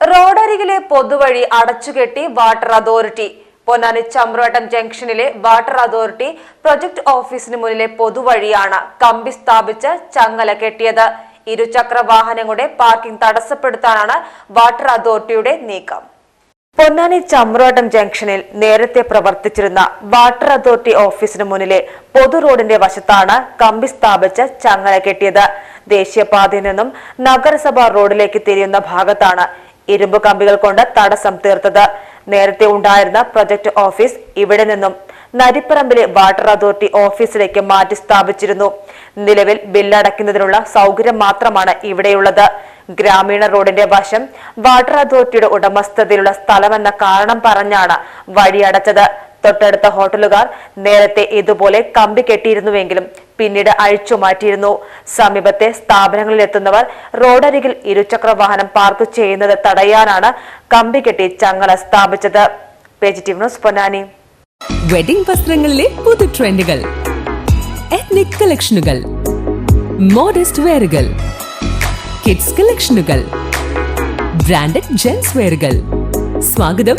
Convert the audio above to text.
റോഡരികിലെ പൊതുവഴി അടച്ചുകെട്ടി വാട്ടർ അതോറിറ്റി. പൊന്നാനി ചമ്രോട്ടം ജംഗ്ഷനിലെ വാട്ടർ അതോറിറ്റി പ്രൊജക്ട് ഓഫീസിന് മുന്നിലെ പൊതുവഴിയാണ് കമ്പി സ്ഥാപിച്ച് ചങ്ങല കെട്ടിയത്. ഇരുചക്ര വാഹനങ്ങളുടെ പാർക്കിംഗ് തടസ്സപ്പെടുത്താനാണ് വാട്ടർ അതോറിറ്റിയുടെ നീക്കം. പൊന്നാനി ചമ്രോട്ടം ജംഗ്ഷനിൽ നേരത്തെ പ്രവർത്തിച്ചിരുന്ന വാട്ടർ അതോറിറ്റി ഓഫീസിന് മുന്നിലെ പൊതു റോഡിന്റെ വശത്താണ് കമ്പി സ്ഥാപിച്ച് ചങ്ങല കെട്ടിയത്. ദേശീയപാതയിൽ നിന്നും നഗരസഭാ റോഡിലേക്ക് തിരിയുന്ന ഭാഗത്താണ് ഇരുമ്പ് കമ്പികൾ കൊണ്ട് തടസ്സം തീർത്തത്. നേരത്തെ ഉണ്ടായിരുന്ന പ്രൊജക്ട് ഓഫീസ് ഇവിടെ നിന്നും നരിപ്പറമ്പിലെ വാട്ടർ അതോറിറ്റി ഓഫീസിലേക്ക് മാറ്റി സ്ഥാപിച്ചിരുന്നു. നിലവിൽ ബില്ലടയ്ക്കുന്നതിനുള്ള സൗകര്യം മാത്രമാണ് ഇവിടെയുള്ളത്. ഗ്രാമീണ റോഡിന്റെ വശം വാട്ടർ അതോറിറ്റിയുടെ ഉടമസ്ഥതയിലുള്ള സ്ഥലമെന്ന കാരണം പറഞ്ഞാണ് വഴിയടച്ചത്. തൊട്ടടുത്ത ഹോട്ടലുകാർ നേരത്തെ ഇതുപോലെ കമ്പി കെട്ടിയിരുന്നുവെങ്കിലും പിന്നീട് അഴിച്ചു മാറ്റിയിരുന്നു. സമീപത്തെ സ്ഥാപനങ്ങളിൽ എത്തുന്നവർ റോഡരികിൽ ഇരുചക്ര വാഹനം പാർക്ക് ചെയ്യുന്നത് തടയാനാണ് കമ്പി കെട്ടി ചങ്ങല സ്ഥാപിച്ചത്. പൊന്നാനി. വെഡിംഗ് വസ്ത്രങ്ങളിലെ പുതു ട്രെൻഡുകൾ എത്നിക് കളക്ഷനുകൾ മോഡസ്റ്റ് വെയറുകൾ കിഡ്സ് കളക്ഷനുകൾ ബ്രാൻഡഡ് ജെൻസ് വെയറുകൾ സ്വാഗതം